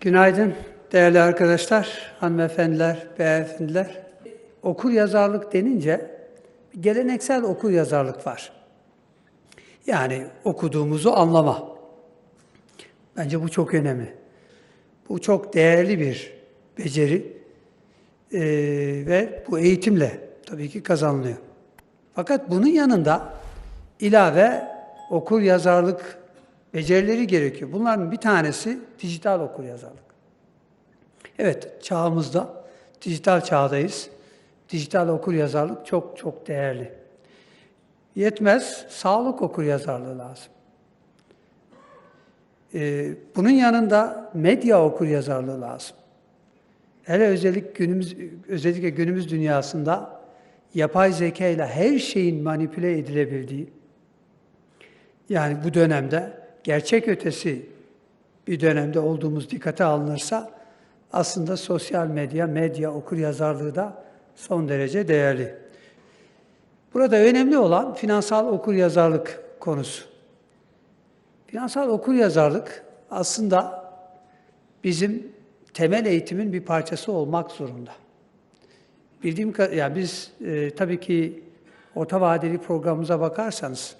Günaydın değerli arkadaşlar, hanımefendiler, beyefendiler. Okur yazarlık denince geleneksel okur yazarlık var. Yani okuduğumuzu anlama. Bence bu çok önemli. Bu çok değerli bir beceri Ee, ve bu eğitimle tabii ki kazanılıyor. Fakat bunun yanında ilave okur yazarlık becerileri gerekiyor. Bunların bir tanesi dijital okur yazarlık. Evet, çağımızda, dijital çağdayız. Dijital okur yazarlık çok çok değerli. Yetmez, sağlık okur yazarlığı lazım. Ee, bunun yanında medya okur yazarlığı lazım. Hele özellik günümüz, özellikle günümüz dünyasında yapay zeka ile her şeyin manipüle edilebildiği, yani bu dönemde gerçek ötesi bir dönemde olduğumuz dikkate alınırsa aslında sosyal medya, medya, okur yazarlığı da son derece değerli. Burada önemli olan finansal okur yazarlık konusu. Finansal okur yazarlık aslında bizim temel eğitimin bir parçası olmak zorunda. Bildiğim ka- yani biz e, tabii ki orta vadeli programımıza bakarsanız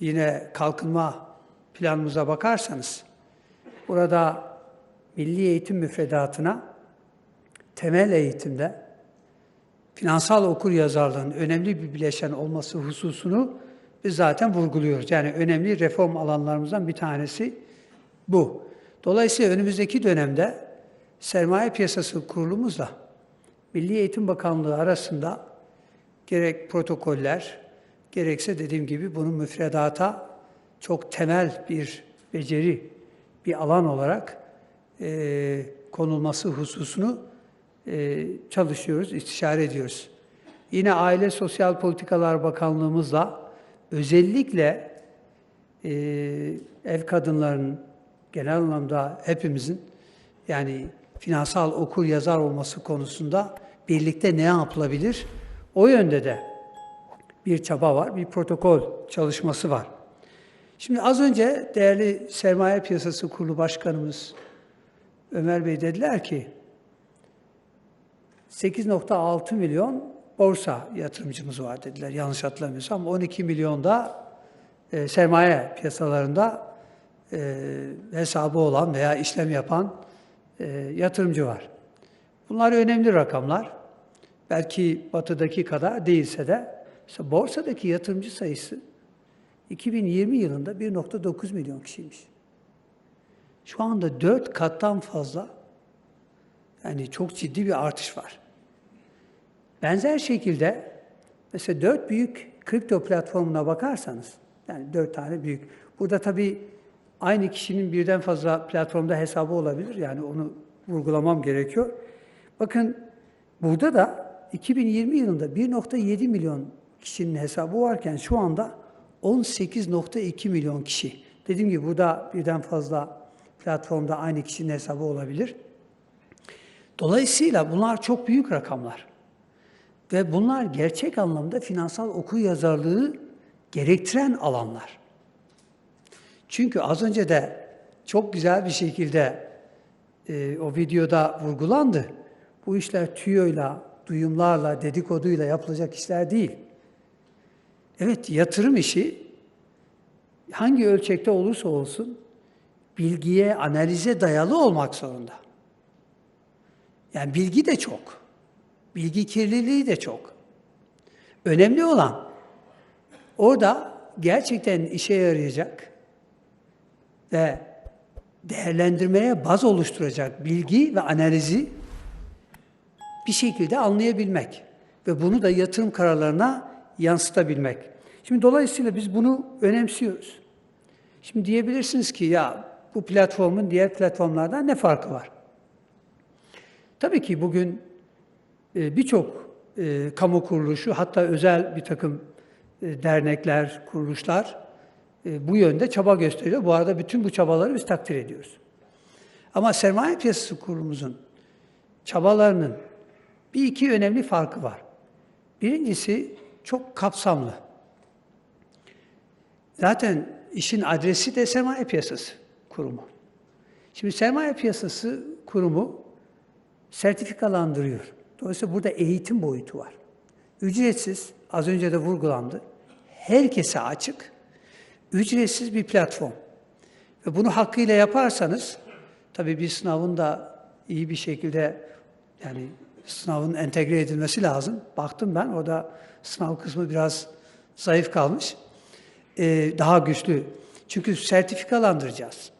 yine kalkınma planımıza bakarsanız burada milli eğitim müfredatına temel eğitimde finansal okur yazarlığın önemli bir bileşen olması hususunu biz zaten vurguluyoruz. Yani önemli reform alanlarımızdan bir tanesi bu. Dolayısıyla önümüzdeki dönemde sermaye piyasası kurulumuzla Milli Eğitim Bakanlığı arasında gerek protokoller, gerekse dediğim gibi bunun müfredata çok temel bir beceri, bir alan olarak e, konulması hususunu e, çalışıyoruz, istişare ediyoruz. Yine Aile Sosyal Politikalar Bakanlığımızla özellikle e, ev kadınlarının genel anlamda hepimizin yani finansal okur yazar olması konusunda birlikte ne yapılabilir? O yönde de bir çaba var, bir protokol çalışması var. Şimdi az önce değerli Sermaye Piyasası Kurulu Başkanımız Ömer Bey dediler ki 8.6 milyon borsa yatırımcımız var dediler yanlış hatırlamıyorsam. 12 milyon da e, sermaye piyasalarında e, hesabı olan veya işlem yapan e, yatırımcı var. Bunlar önemli rakamlar. Belki batıdaki kadar değilse de borsadaki yatırımcı sayısı 2020 yılında 1.9 milyon kişiymiş. Şu anda 4 kattan fazla yani çok ciddi bir artış var. Benzer şekilde mesela dört büyük kripto platformuna bakarsanız, yani dört tane büyük. Burada tabii aynı kişinin birden fazla platformda hesabı olabilir. Yani onu vurgulamam gerekiyor. Bakın burada da 2020 yılında 1.7 milyon kişinin hesabı varken şu anda 18.2 milyon kişi. Dediğim gibi burada birden fazla platformda aynı kişinin hesabı olabilir. Dolayısıyla bunlar çok büyük rakamlar. Ve bunlar gerçek anlamda finansal okur yazarlığı gerektiren alanlar. Çünkü az önce de çok güzel bir şekilde e, o videoda vurgulandı. Bu işler tüyoyla, duyumlarla, dedikoduyla yapılacak işler değil. Evet, yatırım işi hangi ölçekte olursa olsun bilgiye, analize dayalı olmak zorunda. Yani bilgi de çok. Bilgi kirliliği de çok. Önemli olan orada gerçekten işe yarayacak ve değerlendirmeye baz oluşturacak bilgi ve analizi bir şekilde anlayabilmek ve bunu da yatırım kararlarına yansıtabilmek. Şimdi dolayısıyla biz bunu önemsiyoruz. Şimdi diyebilirsiniz ki ya bu platformun diğer platformlardan ne farkı var? Tabii ki bugün e, birçok e, kamu kuruluşu hatta özel bir takım e, dernekler, kuruluşlar bu yönde çaba gösteriyor. Bu arada bütün bu çabaları biz takdir ediyoruz. Ama sermaye piyasası kurulumuzun çabalarının bir iki önemli farkı var. Birincisi çok kapsamlı. Zaten işin adresi de sermaye piyasası kurumu. Şimdi sermaye piyasası kurumu sertifikalandırıyor. Dolayısıyla burada eğitim boyutu var. Ücretsiz, az önce de vurgulandı. Herkese açık, ücretsiz bir platform. Ve bunu hakkıyla yaparsanız, tabii bir sınavın da iyi bir şekilde, yani sınavın entegre edilmesi lazım. Baktım ben, orada sınav kısmı biraz zayıf kalmış. Ee, daha güçlü. Çünkü sertifikalandıracağız.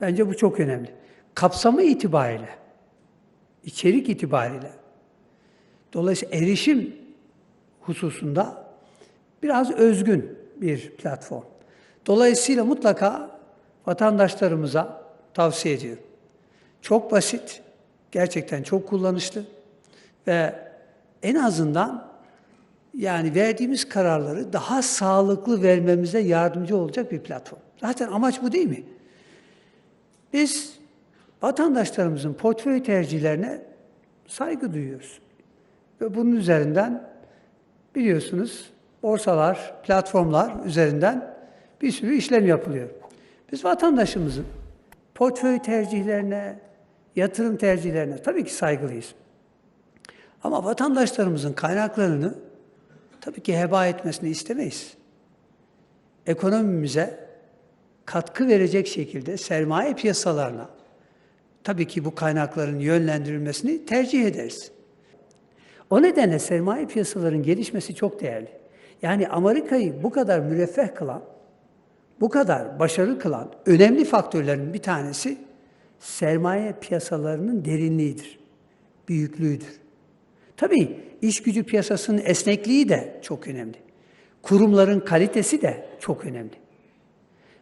Bence bu çok önemli. Kapsamı itibariyle, içerik itibariyle, dolayısıyla erişim hususunda biraz özgün bir platform. Dolayısıyla mutlaka vatandaşlarımıza tavsiye ediyorum. Çok basit, gerçekten çok kullanışlı ve en azından yani verdiğimiz kararları daha sağlıklı vermemize yardımcı olacak bir platform. Zaten amaç bu değil mi? Biz vatandaşlarımızın portföy tercihlerine saygı duyuyoruz. Ve bunun üzerinden biliyorsunuz borsalar, platformlar üzerinden bir sürü işlem yapılıyor. Biz vatandaşımızın portföy tercihlerine, yatırım tercihlerine tabii ki saygılıyız. Ama vatandaşlarımızın kaynaklarını tabii ki heba etmesini istemeyiz. Ekonomimize katkı verecek şekilde sermaye piyasalarına tabii ki bu kaynakların yönlendirilmesini tercih ederiz. O nedenle sermaye piyasalarının gelişmesi çok değerli. Yani Amerika'yı bu kadar müreffeh kılan, bu kadar başarılı kılan önemli faktörlerin bir tanesi sermaye piyasalarının derinliğidir, büyüklüğüdür. Tabii iş gücü piyasasının esnekliği de çok önemli. Kurumların kalitesi de çok önemli.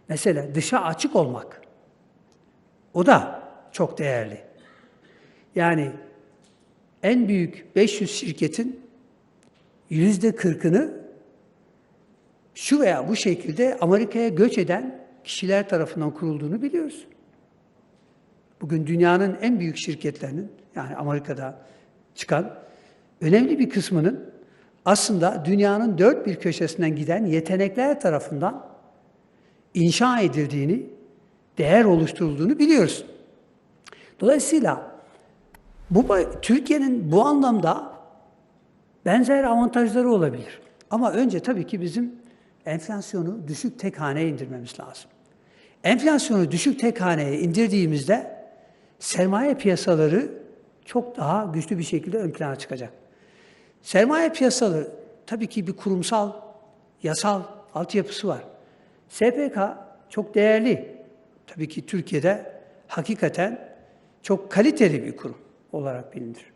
Mesela dışa açık olmak, o da çok değerli. Yani en büyük 500 şirketin yüzde kırkını şu veya bu şekilde Amerika'ya göç eden kişiler tarafından kurulduğunu biliyoruz. Bugün dünyanın en büyük şirketlerinin, yani Amerika'da çıkan önemli bir kısmının aslında dünyanın dört bir köşesinden giden yetenekler tarafından inşa edildiğini, değer oluşturulduğunu biliyoruz. Dolayısıyla bu Türkiye'nin bu anlamda benzer avantajları olabilir. Ama önce tabii ki bizim enflasyonu düşük tek haneye indirmemiz lazım. Enflasyonu düşük tek haneye indirdiğimizde sermaye piyasaları çok daha güçlü bir şekilde ön plana çıkacak. Sermaye piyasaları tabii ki bir kurumsal, yasal altyapısı var. SPK çok değerli. Tabii ki Türkiye'de hakikaten çok kaliteli bir kurum olarak bilinir.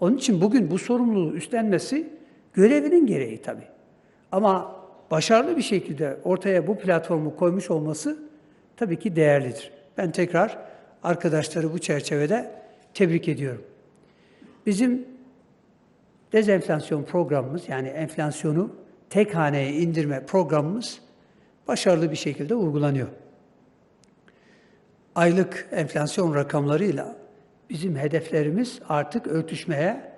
Onun için bugün bu sorumluluğu üstlenmesi görevinin gereği tabii. Ama başarılı bir şekilde ortaya bu platformu koymuş olması tabii ki değerlidir. Ben tekrar arkadaşları bu çerçevede tebrik ediyorum. Bizim dezenflasyon programımız yani enflasyonu tek haneye indirme programımız başarılı bir şekilde uygulanıyor. Aylık enflasyon rakamlarıyla bizim hedeflerimiz artık örtüşmeye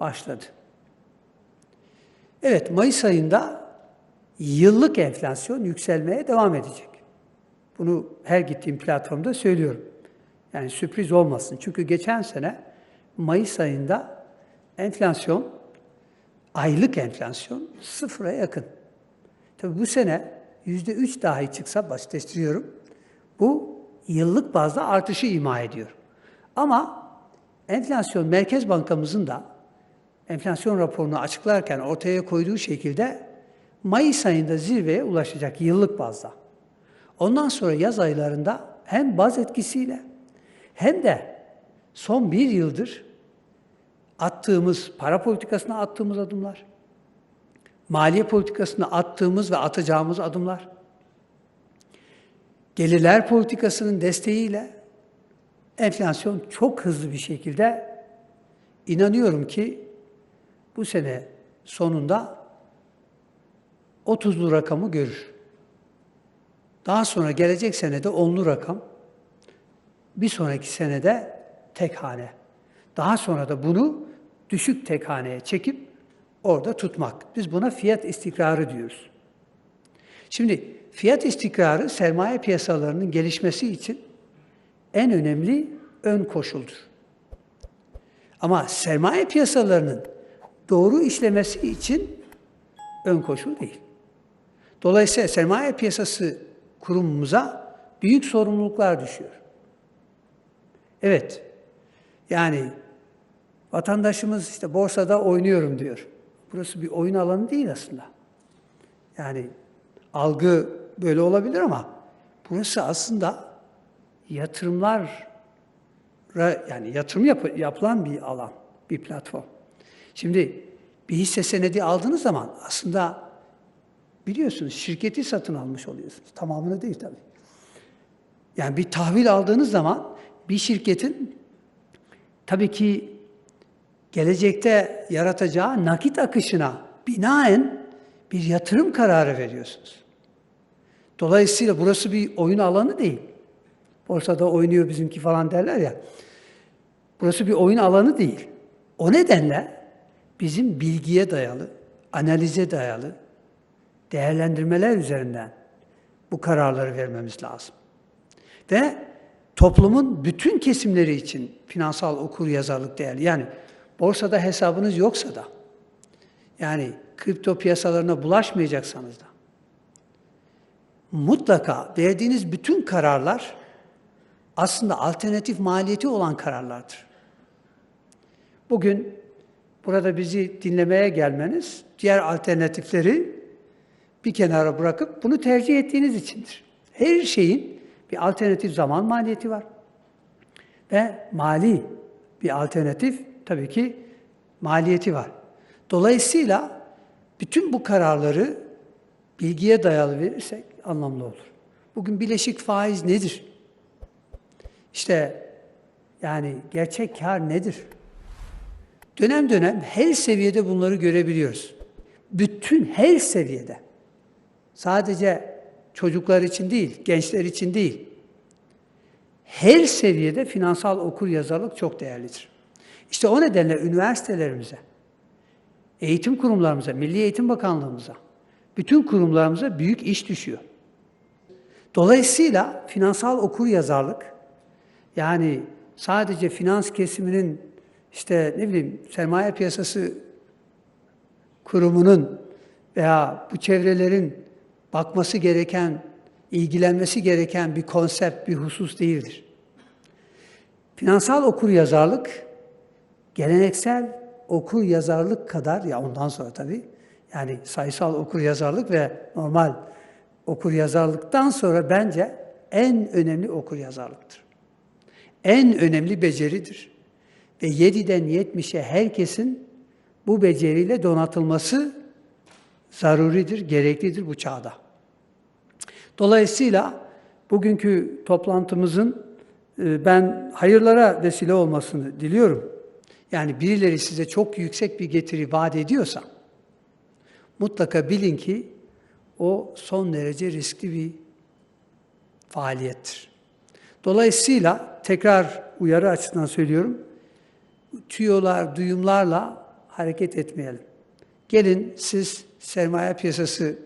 başladı. Evet, Mayıs ayında yıllık enflasyon yükselmeye devam edecek. Bunu her gittiğim platformda söylüyorum. Yani sürpriz olmasın. Çünkü geçen sene Mayıs ayında enflasyon, aylık enflasyon sıfıra yakın. Tabii bu sene yüzde üç dahi çıksa basitleştiriyorum. Bu yıllık bazda artışı ima ediyor. Ama enflasyon Merkez Bankamızın da enflasyon raporunu açıklarken ortaya koyduğu şekilde Mayıs ayında zirveye ulaşacak yıllık bazda. Ondan sonra yaz aylarında hem baz etkisiyle hem de son bir yıldır attığımız, para politikasına attığımız adımlar, maliye politikasına attığımız ve atacağımız adımlar, gelirler politikasının desteğiyle enflasyon çok hızlı bir şekilde inanıyorum ki bu sene sonunda 30'lu rakamı görür. Daha sonra gelecek senede 10'lu rakam, bir sonraki senede tek hane. Daha sonra da bunu düşük tek haneye çekip orada tutmak. Biz buna fiyat istikrarı diyoruz. Şimdi fiyat istikrarı sermaye piyasalarının gelişmesi için en önemli ön koşuldur. Ama sermaye piyasalarının doğru işlemesi için ön koşul değil. Dolayısıyla sermaye piyasası kurumumuza büyük sorumluluklar düşüyor. Evet, yani vatandaşımız işte borsada oynuyorum diyor. Burası bir oyun alanı değil aslında. Yani algı böyle olabilir ama burası aslında yatırımlar yani yatırım yap- yapılan bir alan, bir platform. Şimdi bir hisse senedi aldığınız zaman aslında biliyorsunuz şirketi satın almış oluyorsunuz. Tamamını değil tabii. Yani bir tahvil aldığınız zaman bir şirketin tabii ki gelecekte yaratacağı nakit akışına binaen bir yatırım kararı veriyorsunuz. Dolayısıyla burası bir oyun alanı değil. Borsada oynuyor bizimki falan derler ya. Burası bir oyun alanı değil. O nedenle bizim bilgiye dayalı, analize dayalı değerlendirmeler üzerinden bu kararları vermemiz lazım. Ve toplumun bütün kesimleri için finansal okur yazarlık değerli. Yani borsada hesabınız yoksa da, yani kripto piyasalarına bulaşmayacaksanız da, mutlaka verdiğiniz bütün kararlar aslında alternatif maliyeti olan kararlardır. Bugün burada bizi dinlemeye gelmeniz diğer alternatifleri bir kenara bırakıp bunu tercih ettiğiniz içindir. Her şeyin bir alternatif zaman maliyeti var. Ve mali bir alternatif tabii ki maliyeti var. Dolayısıyla bütün bu kararları bilgiye dayalı verirsek anlamlı olur. Bugün bileşik faiz nedir? İşte yani gerçek kar nedir? Dönem dönem her seviyede bunları görebiliyoruz. Bütün her seviyede. Sadece çocuklar için değil, gençler için değil. Her seviyede finansal okur yazarlık çok değerlidir. İşte o nedenle üniversitelerimize, eğitim kurumlarımıza, Milli Eğitim Bakanlığımıza, bütün kurumlarımıza büyük iş düşüyor. Dolayısıyla finansal okur yazarlık yani sadece finans kesiminin işte ne bileyim sermaye piyasası kurumunun veya bu çevrelerin bakması gereken, ilgilenmesi gereken bir konsept, bir husus değildir. Finansal okur yazarlık geleneksel okur yazarlık kadar ya ondan sonra tabii yani sayısal okur yazarlık ve normal okur yazarlıktan sonra bence en önemli okur yazarlıktır. En önemli beceridir. Ve 7'den 70'e herkesin bu beceriyle donatılması zaruridir, gereklidir bu çağda. Dolayısıyla bugünkü toplantımızın e, ben hayırlara vesile olmasını diliyorum. Yani birileri size çok yüksek bir getiri vaat ediyorsa mutlaka bilin ki o son derece riskli bir faaliyettir. Dolayısıyla tekrar uyarı açısından söylüyorum. Tüyolar, duyumlarla hareket etmeyelim. Gelin siz sermaye piyasası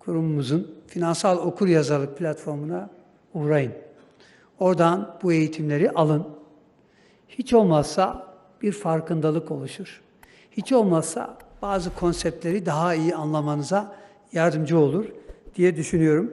kurumumuzun finansal okur yazarlık platformuna uğrayın. Oradan bu eğitimleri alın. Hiç olmazsa bir farkındalık oluşur. Hiç olmazsa bazı konseptleri daha iyi anlamanıza yardımcı olur diye düşünüyorum.